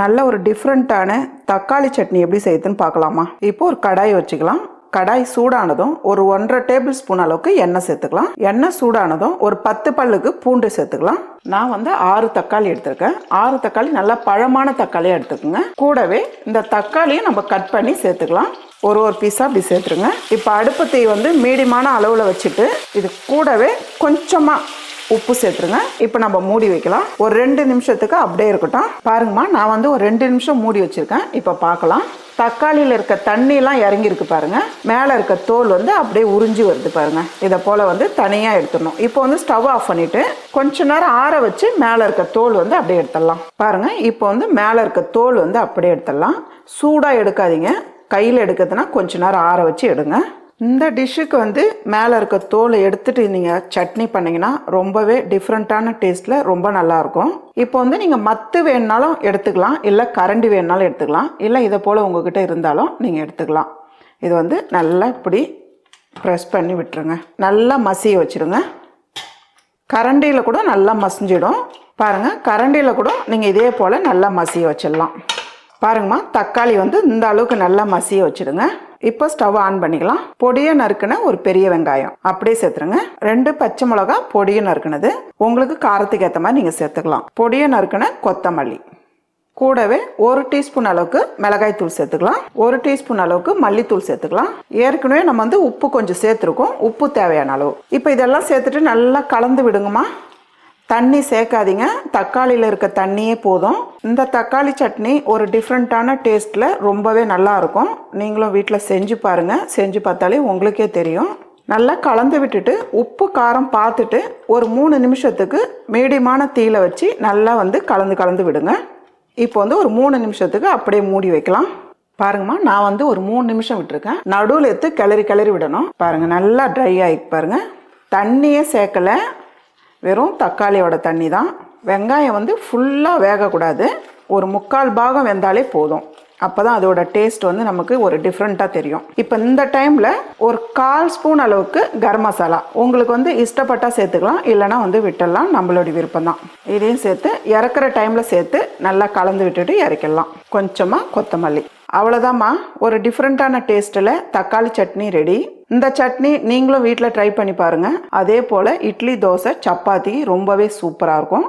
நல்ல ஒரு டிஃப்ரெண்ட்டான தக்காளி சட்னி எப்படி செய்யுதுன்னு பார்க்கலாமா? இப்போ ஒரு கடாய் வச்சுக்கலாம். கடாய் சூடானதும் ஒரு ஒன்றரை டேபிள் ஸ்பூன் அளவுக்கு எண்ணெய் சேர்த்துக்கலாம். எண்ணெய் சூடானதும் ஒரு பத்து பல்லுக்கு பூண்டு சேர்த்துக்கலாம். நான் வந்து ஆறு தக்காளி எடுத்திருக்கேன். ஆறு தக்காளி நல்லா பழமான தக்காளியாக எடுத்துக்கோங்க. கூடவே இந்த தக்காளியை நம்ம கட் பண்ணி சேர்த்துக்கலாம். ஒரு ஒரு பீஸாக அப்படி சேர்த்துருங்க. இப்போ அடுப்பு தீ வந்து மீடியமான அளவில் வச்சுட்டு இது கூடவே கொஞ்சமாக உப்பு சேர்த்துருங்க. இப்போ நம்ம மூடி வைக்கலாம். ஒரு ரெண்டு நிமிஷத்துக்கு அப்படியே இருக்கட்டும். பாருங்கம்மா நான் வந்து ஒரு ரெண்டு நிமிஷம் மூடி வச்சுருக்கேன். இப்போ பார்க்கலாம். தக்காளியில் இருக்க தண்ணியெலாம் இறங்கியிருக்கு பாருங்கள் மேலே இருக்க தோல் வந்து அப்படியே உறிஞ்சி வருது பாருங்கள் இதை போல் வந்து தனியாக எடுத்துடணும். இப்போ வந்து ஸ்டவ் ஆஃப் பண்ணிவிட்டு கொஞ்ச நேரம் ஆற வச்சு மேலே இருக்க தோல் வந்து அப்படியே எடுத்துடலாம். பாருங்கள் இப்போ வந்து மேலே இருக்க தோல் வந்து அப்படியே எடுத்துடலாம். சூடாக எடுக்காதீங்க. கையில் எடுக்கிறதுனா கொஞ்ச நேரம் ஆற வச்சு எடுங்க. இந்த டிஷ்ஷுக்கு வந்து மேலே இருக்க தோலை எடுத்துகிட்டு நீங்கள் சட்னி பண்ணிங்கன்னா ரொம்பவே டிஃப்ரெண்ட்டான டேஸ்ட்டில் ரொம்ப நல்லாயிருக்கும். இப்போ வந்து நீங்கள் மத்து வேணுனாலும் எடுத்துக்கலாம் இல்லை கரண்டி வேணுனாலும் எடுத்துக்கலாம் இல்லை இதை போல் உங்ககிட்ட இருந்தாலும் நீங்கள் எடுத்துக்கலாம். இது வந்து நல்லா இப்படி ப்ரெஸ் பண்ணி விட்டுருங்க. நல்லா மசிய வச்சுருங்க. கரண்டியில் கூட நல்லா மசிஞ்சிடும். பாருங்கள் கரண்டியில் கூட நீங்கள் இதே போல் நல்லா மசிய வச்சிடலாம். பாருங்கம்மா தக்காளி வந்து இந்த அளவுக்கு நல்லா மசிய வச்சுடுங்க. இப்போ ஸ்டவ் ஆன் பண்ணிக்கலாம். பொடியை நறுக்குன ஒரு பெரிய வெங்காயம். அப்படியே சேர்த்துருங்க. ரெண்டு பச்சை மிளகா பொடியை நறுக்குனது. உங்களுக்கு காரத்துக்கு ஏற்ற மாதிரி நீங்கள் சேர்த்துக்கலாம். பொடியை நறுக்குன கொத்தமல்லி. கூடவே ஒரு டீஸ்பூன் அளவுக்கு மிளகாய் தூள் சேர்த்துக்கலாம். ஒரு டீஸ்பூன் அளவுக்கு மல்லித்தூள் சேர்த்துக்கலாம். ஏற்கனவே நம்ம வந்து உப்பு கொஞ்சம் சேர்த்துருக்கோம். உப்பு தேவையான அளவு. இப்போ இதெல்லாம் சேர்த்துட்டு நல்லா கலந்து விடுங்கம்மா. தண்ணி சேர்க்காதீங்க. தக்காளியில் இருக்க தண்ணியே போதும். இந்த தக்காளி சட்னி ஒரு டிஃப்ரெண்ட்டான டேஸ்ட்டில் ரொம்பவே நல்லா இருக்கும் நீங்களும் வீட்டில் செஞ்சு பாருங்கள் செஞ்சு பார்த்தாலே உங்களுக்கே தெரியும். நல்லா கலந்து விட்டுட்டு உப்பு காரம் பார்த்துட்டு ஒரு மூணு நிமிஷத்துக்கு மீடியமான தீயில வச்சு நல்லா வந்து கலந்து கலந்து விடுங்க. இப்போ வந்து ஒரு மூணு நிமிஷத்துக்கு அப்படியே மூடி வைக்கலாம். பாருங்கம்மா நான் வந்து ஒரு மூணு நிமிஷம் விட்டுருக்கேன். நடுவில் எடுத்து கிளறி கிளறி விடணும். பாருங்கள் நல்லா ட்ரை ஆகி பாருங்கள் தண்ணியே சேர்க்கலை. வெறும் தக்காளியோட தண்ணி தான். வெங்காயம் வந்து ஃபுல்லாக வேகக்கூடாது. ஒரு முக்கால் பாகம் வெந்தாலே போதும். அப்போ தான் அதோட டேஸ்ட் வந்து நமக்கு ஒரு டிஃப்ரெண்ட்டாக தெரியும். இப்போ இந்த டைமில் ஒரு கால் ஸ்பூன் அளவுக்கு கரம் மசாலா. உங்களுக்கு வந்து இஷ்டப்பட்டால் சேர்த்துக்கலாம். இல்லைனா வந்து விட்டுடலாம். நம்மளுடைய விருப்பம் தான். இதையும் சேர்த்து இறக்குற டைமில் சேர்த்து நல்லா கலந்து விட்டுட்டு இறக்கிடலாம். கொஞ்சமாக கொத்தமல்லி. அவ்வளோதாம்மா ஒரு டிஃப்ரெண்ட்டான டேஸ்ட்டில் தக்காளி சட்னி ரெடி இந்த சட்னி நீங்களும் வீட்டில் ட்ரை பண்ணி பாருங்கள் அதே போல் இட்லி தோசை சப்பாத்தி ரொம்பவே சூப்பராக இருக்கும்.